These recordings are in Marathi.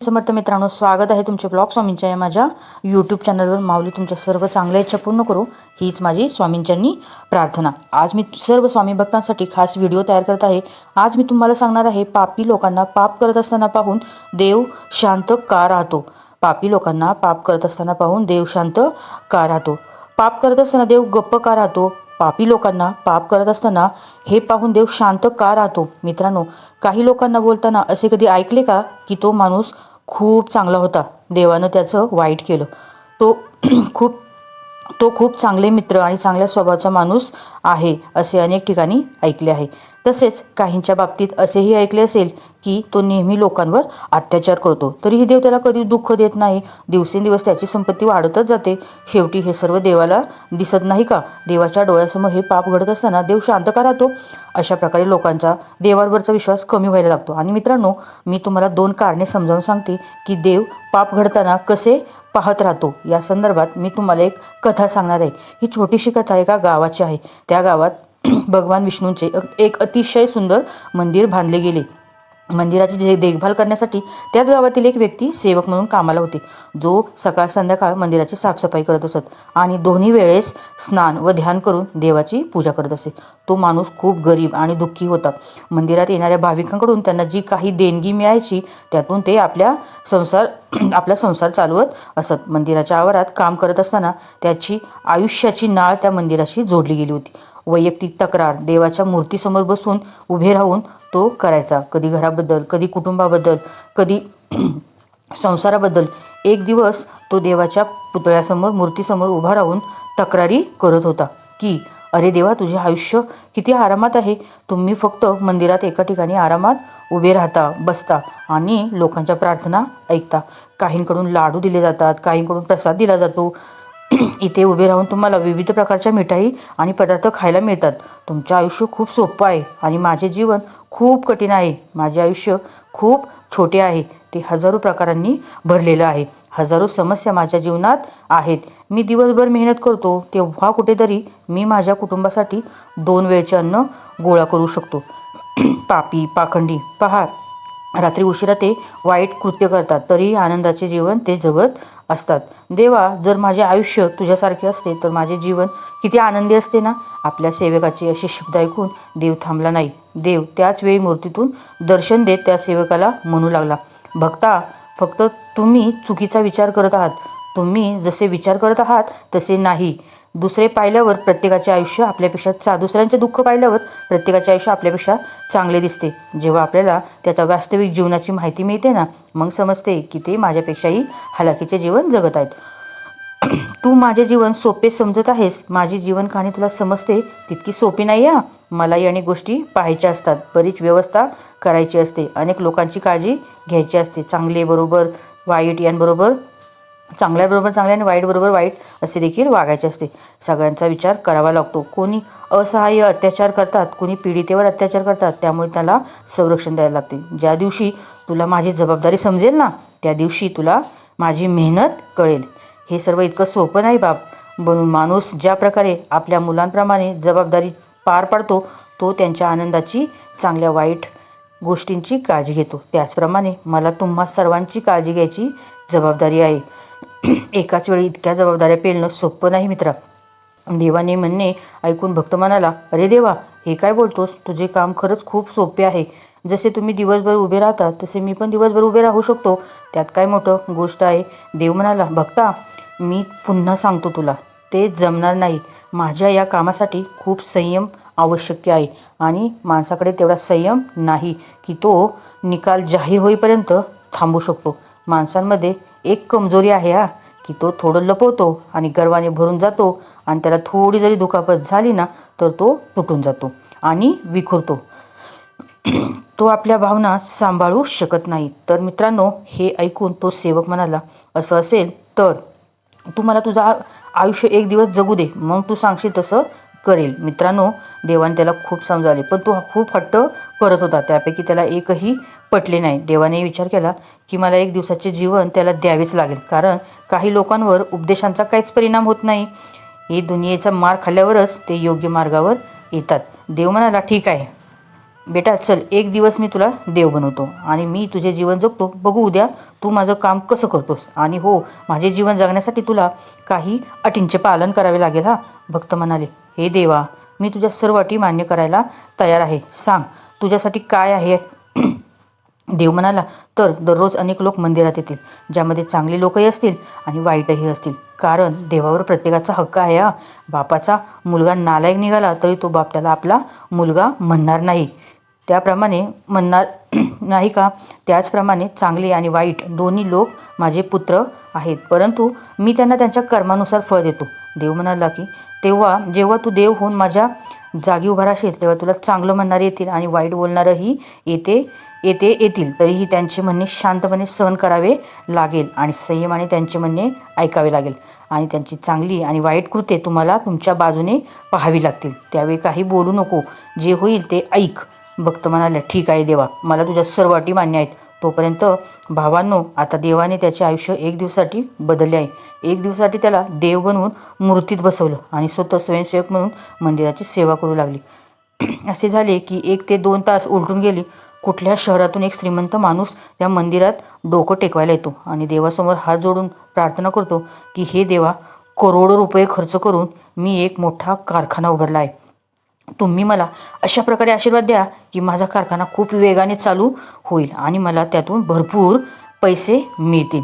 समर्थ मित्रांनो स्वागत आहे तुमचे ब्लॉग स्वामींच्या या माझ्या यूट्यूब चॅनलवर माऊली तुमच्या सर्व चांगल्या इच्छा पूर्ण करू. हीच माझी स्वामींच्यांनी प्रार्थना. आज मी सर्व स्वामी भक्तांसाठी खास व्हिडिओ तयार करत आहे. आज मी तुम्हाला सांगणार आहे पापी लोकांना पाप करत असताना पाहून देव शांत का राहतो? पापी लोकांना पाप करत असताना पाहून देव शांत का राहतो? पाप करत असताना देव गप्प का राहतो? पापी लोकांना पाप करत असताना हे पाहून देव शांत का राहतो? मित्रांनो काही लोकांना बोलताना असे कधी ऐकले का की तो माणूस खूप चांगला होता. देवानं त्याचं वाईट केलं. तो खूप तो खूप चांगले मित्र आणि चांगल्या स्वभावाचा माणूस आहे असे अनेक ठिकाणी ऐकले आहे. तसेच काहींच्या बाबतीत असेही ऐकले असेल की तो नेहमी लोकांवर अत्याचार करतो. तरीही देव त्याला कधी दुःख देत नाही. दिवसेंदिवस त्याची संपत्ती वाढतच जाते. शेवटी हे सर्व देवाला दिसत नाही का? देवाच्या डोळ्यासमोर हे पाप घडत असताना देव शांत का राहतो? अशा प्रकारे लोकांचा देवावरचा विश्वास कमी व्हायला लागतो. आणि मित्रांनो मी तुम्हाला दोन कारणे समजावून सांगते की देव पाप घडताना कसे पाहत राहतो. या संदर्भात मी तुम्हाला एक कथा सांगणार आहे. ही छोटीशी कथा एका गावाची आहे. त्या गावात भगवान विष्णूंचे एक अतिशय सुंदर मंदिर बांधले गेले. मंदिराची जे देखभाल करण्यासाठी त्याच गावातील एक व्यक्ती सेवक म्हणून कामाला होते. जो सकाळ संध्याकाळ मंदिराची साफसफाई करत असत आणि दोन्ही वेळेस स्नान व ध्यान करून देवाची पूजा करत असे. तो माणूस खूप गरीब आणि दुःखी होता. मंदिरात येणाऱ्या भाविकांकडून त्यांना जी काही देणगी मिळायची त्यातून ते आपल्या संसार आपला संसार चालवत असत. मंदिराच्या आवारात काम करत असताना त्याची आयुष्याची नाळ त्या मंदिराशी जोडली गेली होती. वैयक्तिक तक्रार देवाच्या मूर्तीसमोर बसून उभे राहून तो करायचा. कधी घराबद्दल कधी कुटुंबाबद्दल कधी संसाराबद्दल. एक दिवस तो देवाच्या पुतळ्यासमोर मूर्तीसमोर उभा राहून तक्रारी करत होता की अरे देवा तुझे आयुष्य किती आरामात आहे. तुम्ही फक्त मंदिरात एका ठिकाणी आरामात उभे राहता बसता आणि लोकांच्या प्रार्थना ऐकता. काहींकडून लाडू दिले जातात काहींकडून प्रसाद दिला जातो. इथे उभे राहून तुम्हाला विविध प्रकारच्या मिठाई आणि पदार्थ खायला मिळतात. तुमचं आयुष्य खूप सोपं आहे आणि माझे जीवन खूप कठीण आहे. माझे आयुष्य खूप छोटे आहे. ते हजारो प्रकारांनी भरलेलं आहे. हजारो समस्या माझ्या जीवनात आहेत. मी दिवसभर मेहनत करतो. तेव्हा कुठेतरी मी माझ्या कुटुंबासाठी दोन वेळचे अन्न गोळा करू शकतो. पापी पाखंडी पहा रात्री उशिरा ते वाईट कृत्य करतात तरी आनंदाचे जीवन ते जगत असतात. देवा जर माझे आयुष्य तुझ्यासारखे असते तर माझे जीवन किती आनंदी असते ना? आपल्या सेवकाचे असे शब्द ऐकून देव थांबला नाही. देव त्याच वेळी मूर्तीतून दर्शन देत त्या सेवकाला म्हणू लागला भक्ता फक्त तुम्ही चुकीचा विचार करत आहात. तुम्ही जसे विचार करत आहात तसे नाही. दुसरे पाहिल्यावर प्रत्येकाचे आयुष्य आपल्यापेक्षा चा दुसऱ्यांचे दुःख पाहिल्यावर प्रत्येकाचे आयुष्य आपल्यापेक्षा चांगले दिसते. जेव्हा आपल्याला त्याच्या वास्तविक जीवनाची माहिती मिळते ना मग समजते की ते माझ्यापेक्षाही हलाखीचे जीवन जगत आहेत. तू माझे जीवन सोपे समजत आहेस. माझी जीवन कहाणी तुला समजते. तितकी सोपी नाही आ मलाही अनेक गोष्टी पाहायच्या असतात. बरीच व्यवस्था करायची असते. अनेक लोकांची काळजी घ्यायची असते. चांगले बरोबर वाईट यांबरोबर चांगल्याबरोबर चांगले आणि वाईटबरोबर वाईट असे देखील वागायचे असते. सगळ्यांचा विचार करावा लागतो. कोणी असहाय्य अत्याचार करतात कोणी पीडितेवर अत्याचार करतात त्यामुळे त्याला संरक्षण द्यायला लागते. ज्या दिवशी तुला माझी जबाबदारी समजेल ना त्या दिवशी तुला माझी मेहनत कळेल. हे सर्व इतकं सोपं नाही बाप. बनून माणूस ज्या प्रकारे आपल्या मुलांप्रमाणे जबाबदारी पार पाडतो तो त्यांच्या आनंदाची चांगल्या वाईट गोष्टींची काळजी घेतो. त्याचप्रमाणे मला तुम्हा सर्वांची काळजी घ्यायची जबाबदारी आहे. एकाच वेळी इतक्या जबाबदाऱ्या पेलणं सोपं नाही मित्रा. देवाने म्हणणे ऐकून भक्त म्हणाला अरे देवा हे काय बोलतोस? तुझे काम खरंच खूप सोपे आहे. जसे तुम्ही दिवसभर उभे राहता तसे मी पण दिवसभर उभे राहू शकतो. त्यात काय मोठं गोष्ट आहे. देव म्हणाला भक्ता मी पुन्हा सांगतो तुला. ते जमणार नाही. माझ्या या कामासाठी खूप संयम आवश्यक आहे आणि माणसाकडे तेवढा संयम नाही की तो निकाल जाहीर होईपर्यंत थांबू शकतो. माणसांमध्ये एक कमजोरी आहे हा. की तो थोडं लपवतो आणि गर्वाने भरून जातो आणि त्याला थोडी जरी दुखापत झाली ना तर तो तुटून जातो आणि विखुरतो. तो आपल्या भावना सांभाळू शकत नाही. तर मित्रांनो हे ऐकून तो सेवक म्हणाला असं असेल तर तू मला तुझा आयुष्य एक दिवस जगू दे. मग तू सांगशील तसं करेल. मित्रांनो देवाने त्याला खूप समजावले पण तो खूप हट्ट करत होता. त्यापैकी त्याला एकही पटले नाही. देवाने विचार केला की मला एक दिवसाचे जीवन त्याला द्यावेच लागेल. कारण काही लोकांवर उपदेशांचा काहीच परिणाम होत नाही. हे दुनियेचा मार खाल्ल्यावरच ते योग्य मार्गावर येतात. देव म्हणाला ठीक आहे. बेटा चल एक दिवस मी तुला देव बनवतो आणि मी तुझे जीवन जगतो. बघू उद्या तू माझं काम कसं करतोस. आणि हो माझे जीवन जगण्यासाठी तुला काही अटींचे पालन करावे लागेल हा? भक्त म्हणाले हे देवा मी तुझ्या सर्व अटी मान्य करायला तयार आहे. सांग तुझ्यासाठी काय आहे? देव म्हणाला तर दररोज अनेक लोक मंदिरात येतील ज्यामध्ये चांगले लोकही असतील आणि वाईटही असतील. कारण देवावर प्रत्येकाचा हक्क आहे हा. बापाचा मुलगा नालायक निघाला तरी तो बाप त्याला आपला मुलगा म्हणणार नाही. त्याप्रमाणे म्हणणार नाही का? त्याचप्रमाणे चांगले आणि वाईट दोन्ही लोक माझे पुत्र आहेत. परंतु मी त्यांना त्यांच्या कर्मानुसार फळ देतो. देव म्हणाला की तेव्हा जेव्हा तू देव होऊन माझ्या जागी उभा राहशील तेव्हा तुला चांगलं म्हणणारे येतील आणि वाईट बोलणारंही येते. येते येतील तरीही त्यांचे म्हणणे शांतपणे सहन करावे लागेल आणि संयमाने त्यांचे म्हणणे ऐकावे लागेल. आणि त्यांची चांगली आणि वाईट कृत्ये तुम्हाला तुमच्या बाजूने पाहावी लागतील. त्यावेळी काही बोलू नको. जे होईल ते ऐक. भक्त म्हणाला ठीक आहे देवा मला तुझ्या सर्व अटी मान्य आहेत. तोपर्यंत भावांनो आता देवाने त्याचे आयुष्य एक दिवसासाठी बदलले आहे. एक दिवसासाठी त्याला देव बनवून मूर्तीत बसवलं आणि स्वतः स्वयंसेवक म्हणून मंदिराची सेवा करू लागली. असे झाले की एक ते दोन तास उलटून गेली. कुठल्या शहरातून एक श्रीमंत माणूस या मंदिरात डोकं टेकवायला येतो आणि देवासमोर हात जोडून प्रार्थना करतो की हे देवा करोडो रुपये खर्च करून मी एक मोठा कारखाना उभारला आहे तुम्ही मला अशा प्रकारे आशीर्वाद द्या की माझा कारखाना खूप वेगाने चालू होईल आणि मला त्यातून भरपूर पैसे मिळतील.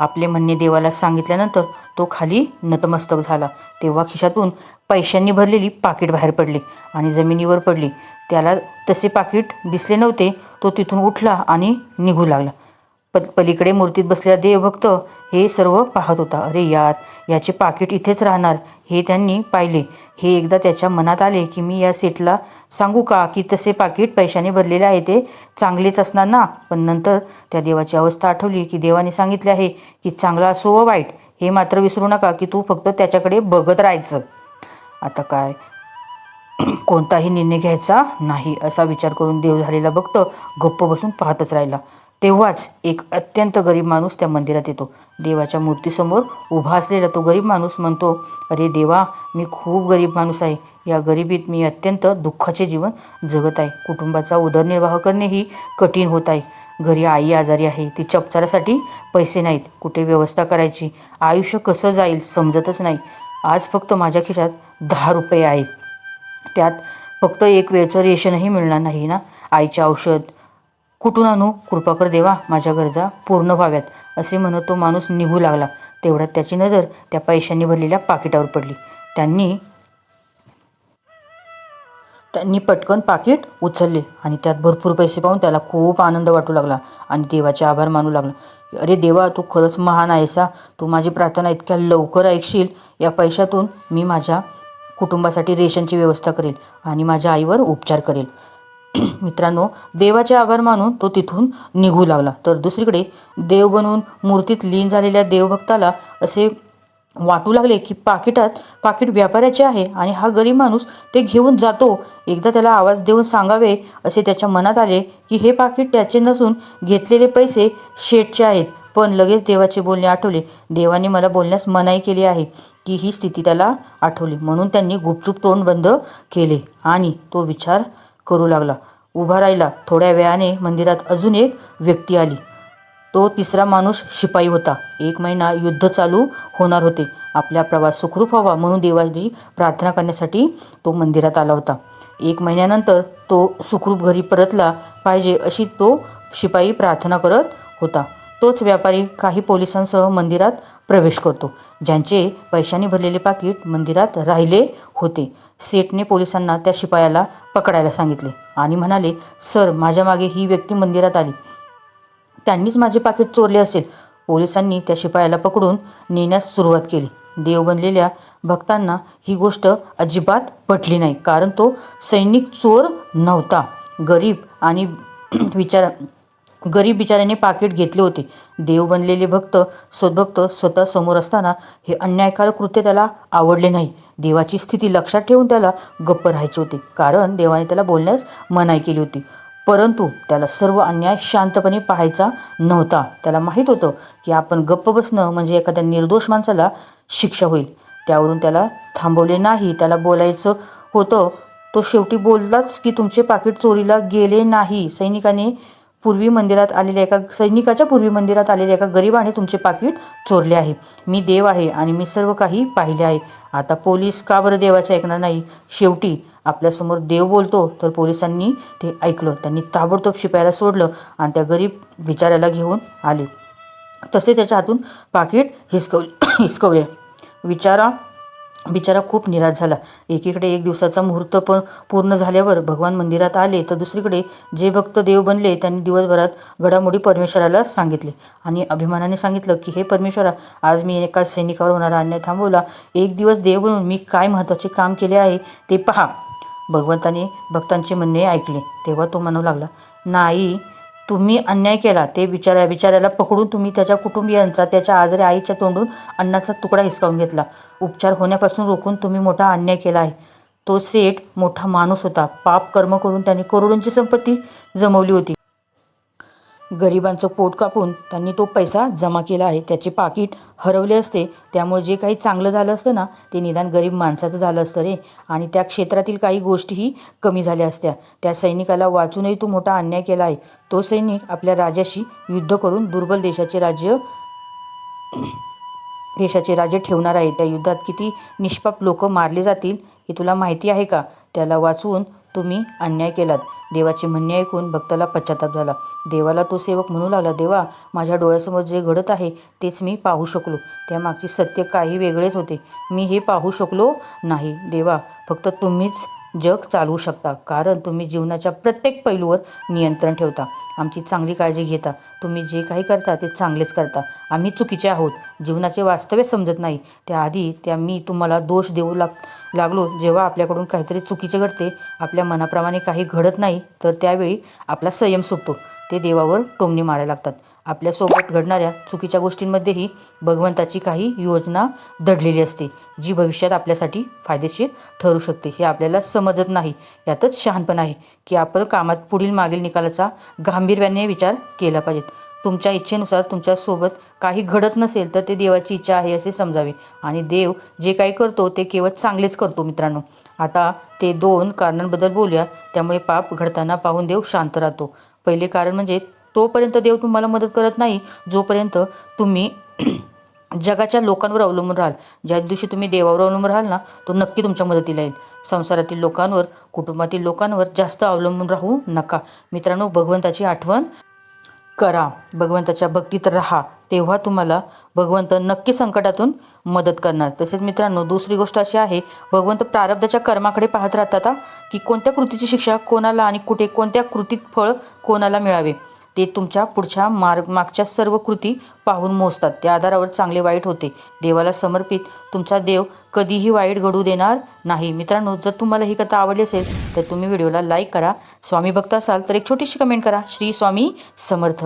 आपले म्हणणे देवाला सांगितल्यानंतर तो खाली नतमस्तक झाला. तेव्हा खिशातून पैशांनी भरलेली पाकिट बाहेर पडली आणि जमिनीवर पडली. त्याला तसे पाकिट दिसले नव्हते. तो तिथून उठला आणि निघू लागला. प पलीकडे मूर्तीत बसलेला देवभक्त हे सर्व पाहत होता. अरे यार याचे पाकिट इथेच राहणार हे त्यांनी पाहिले. हे एकदा त्याच्या मनात आले की मी या सेटला सांगू का की तसे पाकिट पैशाने भरलेले आहे ते? चांगलेच असणार ना पण नंतर त्या देवाची अवस्था आठवली की देवाने सांगितले आहे की चांगला असो व वाईट. हे मात्र विसरू नका की तू फक्त त्याच्याकडे बघत राहायचं. आता काय? कोणताही निर्णय घ्यायचा नाही असा विचार करून देव झालेला भक्त गप्प बसून पाहतच राहिला. तेव्हाच एक अत्यंत गरीब माणूस त्या मंदिरात येतो. देवाच्या मूर्तीसमोर उभा असलेला तो गरीब माणूस म्हणतो अरे देवा मी खूप गरीब माणूस आहे. या गरिबीत मी अत्यंत दुःखाचे जीवन जगत आहे. कुटुंबाचा उदरनिर्वाह करणेही कठीण होत आहे. घरी आई आजारी आहे. तिच्या उपचारासाठी पैसे नाहीत. कुठे व्यवस्था करायची? आयुष्य कसं जाईल समजतच नाही. आज फक्त माझ्या खिशात दहा रुपये आहेत. त्यात फक्त एक वेळचं रेशनही मिळणार नाही ना? आईचे औषध. कुठून आणू? कृपा कर देवा माझ्या गरजा पूर्ण व्हाव्यात असे म्हणत तो माणूस निघू लागला. तेवढ्यात त्याची नजर त्या पैशांनी भरलेल्या पाकिटावर पडली. त्यांनी त्यांनी पटकन पाकिट उचलले आणि त्यात भरपूर पैसे पाहून त्याला खूप आनंद वाटू लागला आणि देवाचे आभार मानू लागला. अरे देवा तू खरंच महान आहेसा तू माझी प्रार्थना इतक्या लवकर ऐकशील. या पैशातून मी माझ्या कुटुंबासाठी रेशनची व्यवस्था करेल आणि माझ्या आईवर उपचार करेल. मित्रांनो देवाचे आभार मानून तो तिथून निघू लागला. तर दुसरीकडे देव बनवून मूर्तीत लीन झालेल्या देवभक्ताला असे वाटू लागले की पाकिटात पाकिट व्यापाऱ्याचे आहे आणि हा गरीब माणूस ते घेऊन जातो. एकदा त्याला आवाज देऊन सांगावे असे त्याच्या मनात आले की हे पाकिट त्याचे नसून घेतलेले पैसे शेटचे आहेत. पण लगेच देवाचे बोलणे आठवले. देवाने मला बोलण्यास मनाई केली आहे की ही स्थिती त्याला आठवली. म्हणून त्यांनी गुपचूप तोंड बंद केले आणि तो विचार करू लागला. उभा राहिला. थोड्या वेळाने मंदिरात अजून एक व्यक्ती आली. तो तिसरा माणूस शिपाई होता. एक महिना युद्ध चालू होणार होते. आपला प्रवास सुखरूप व्हावा म्हणून देवाची प्रार्थना करण्यासाठी तो मंदिरात आला होता. एक महिन्यानंतर तो सुखरूप घरी परतला पाहिजे अशी तो शिपाई प्रार्थना करत होता. तोच व्यापारी काही पोलिसांसह मंदिरात प्रवेश करतो. ज्यांचे पैशाने भरलेले पाकिट मंदिरात राहिले होते. सेठने पोलिसांना त्या शिपायाला पकडायला सांगितले आणि म्हणाले सर माझ्या मागे ही व्यक्ती मंदिरात आली. त्यांनीच माझे पाकिट चोरले असेल. पोलिसांनी त्या शिपायाला पकडून नेण्यास सुरुवात केली. देव बनलेल्या भक्तांना ही गोष्ट अजिबात पटली नाही कारण तो सैनिक चोर नव्हता. गरीब आणि विचार गरीब बिचाऱ्याने पाकिट घेतले होते. देव बनलेले भक्त सद्भक्त स्वतः समोर असताना हे अन्यायकारक कृत्य त्याला आवडले नाही. देवाची स्थिती लक्षात ठेवून त्याला गप्प राहायचे होते. कारण देवाने त्याला बोलण्यास मनाई केली होती. परंतु त्याला सर्व अन्याय शांतपणे पाहायचा नव्हता. त्याला माहीत होतं की आपण गप्प बसणं म्हणजे एखाद्या निर्दोष माणसाला शिक्षा होईल. त्यावरून त्याला थांबवले नाही. त्याला बोलायचं होतं तो शेवटी बोललाच की तुमचे पाकिट चोरीला गेले नाही. सैनिकाने पूर्वी मंदिरात आलेल्या एका सैनिकाच्या पूर्वी मंदिरात आलेल्या एका गरिबाने तुमचे पाकिट चोरले आहे. मी देव आहे आणि मी सर्व काही पाहिले आहे. आता पोलीस का बरं देवाचे ऐकणार नाही? शेवटी आपल्यासमोर देव बोलतो तर पोलिसांनी ते ऐकलं. त्यांनी ताबडतोब शिपायाला सोडलं आणि त्या गरीब बिचाऱ्याला घेऊन आले. तसे त्याच्या हातून पाकिट हिसकव हिसकवले. विचारा बिचारा खूप निराश झाला. एकीकडे एक दिवसाचा मुहूर्त पण पूर्ण झाल्यावर भगवान मंदिरात आले तर दुसरीकडे जे भक्त देव बनले त्यांनी दिवसभरात घडामोडी परमेश्वराला सांगितले. आणि अभिमानाने सांगितलं की हे परमेश्वरा आज मी एका सैनिकावर होणारा अन्याय थांबवला. एक दिवस देव बनून मी काय महत्त्वाचे काम केले आहे ते पहा. भगवंताने भक्तांचे म्हणणे ऐकले. तेव्हा तो म्हणू लागला नाही तुम्ही अन्याय केला. ते बिचाऱ्या बिचाऱ्याला पकडून तुम्ही त्याच्या कुटुंबियांचा त्याच्या आजारी आईच्या तोंडून अन्नाचा तुकडा हिसकावून घेतला. उपचार होण्यापासून रोखून तुम्ही मोठा अन्याय केला आहे. तो सेठ मोठा माणूस होता. पाप कर्म करून त्यांनी करोडोंची संपत्ती जमवली होती. गरिबांचं पोट कापून त्यांनी तो पैसा जमा केला आहे. त्याचे पाकिट हरवले असते. त्यामुळे जे काही चांगलं झालं असतं ना ते निदान गरीब माणसाचं झालं असतं रे. आणि त्या क्षेत्रातील काही गोष्टीही कमी झाल्या असत्या. त्या सैनिकाला वाचूनही तू मोठा अन्याय केला आहे. तो सैनिक आपल्या राजाशी युद्ध करून दुर्बल देशाचे राज्य देशाचे राजे ठेवणार आहे. त्या युद्धात किती निष्पाप लोक मारले जातील हे तुला माहिती आहे का? त्याला वाचवून तुम्ही अन्याय केलात. देवाचे म्हणणे ऐकून भक्ताला पश्चाताप झाला. देवाला तो सेवक म्हणू लागला देवा माझ्या डोळ्यासमोर जे घडत आहे तेच मी पाहू शकलो. त्यामागचे सत्य काही वेगळेच होते. मी हे पाहू शकलो नाही. देवा फक्त तुम्हीच जग चालवू शकता कारण तुम्ही जीवनाच्या प्रत्येक पैलूवर नियंत्रण ठेवता. आमची चांगली काळजी घेता. तुम्ही जे काही करता ते चांगलेच करता. आम्ही चुकीचे आहोत. जीवनाचे वास्तव्य समजत नाही. त्याआधी त्या मी तुम्हाला दोष देऊ लाग लागलो. जेव्हा आपल्याकडून काहीतरी चुकीचे घडते आपल्या मनाप्रमाणे काही घडत नाही तर त्यावेळी आपला संयम सुटतो. ते देवावर टोमणी मारायला लागतात. आपल्यासोबत घडणाऱ्या चुकीच्या गोष्टींमध्येही भगवंताची काही योजना दडलेली असते जी भविष्यात आपल्यासाठी फायदेशीर ठरू शकते. हे आपल्याला समजत नाही. यातच शहाणपण आहे की आपण कामात पुढील मागील निकालाचा गांभीर्याने विचार केला पाहिजे तुमच्या इच्छेनुसार तुमच्यासोबत काही घडत नसेल तर ते देवाची इच्छा आहे असे समजावे. आणि देव जे काही करतो ते केवळ चांगलेच करतो मित्रांनो. आता ते दोन कारणांबद्दल बोलूया. त्यामुळे पाप घडताना पाहून देव शांत राहतो. पहिले कारण म्हणजे तोपर्यंत देव तुम्हाला मदत करत नाही. जोपर्यंत तुम्ही जगाच्या लोकांवर अवलंबून राहाल. ज्या दिवशी तुम्ही देवावर अवलंबून राहाल ना तो नक्की तुमच्या मदतीला येईल. संसारातील लोकांवर कुटुंबातील लोकांवर जास्त अवलंबून राहू नका. मित्रांनो भगवंताची आठवण करा. भगवंताच्या भक्तीत राहा. तेव्हा तुम्हाला भगवंत नक्की संकटातून मदत करणार. तसेच मित्रांनो दुसरी गोष्ट अशी आहे भगवंत प्रारब्धाच्या कर्माकडे पाहत राहतात की कोणत्या कृतीची शिक्षा कोणाला आणि कुठे कोणत्या कृतीत फळ कोणाला मिळावे? ते तुमच्या पुढच्या मार्ग मागच्या सर्व कृती पाहून मोजतात. त्या आधारावर चांगले वाईट होते. देवाला समर्पित तुमचा देव कधीही वाईट घडू देणार नाही. मित्रांनो जर तुम्हाला ही कथा आवडली असेल तर तुम्ही व्हिडिओला लाईक करा. स्वामी भक्त असाल तर एक छोटीशी कमेंट करा. श्री स्वामी समर्थ.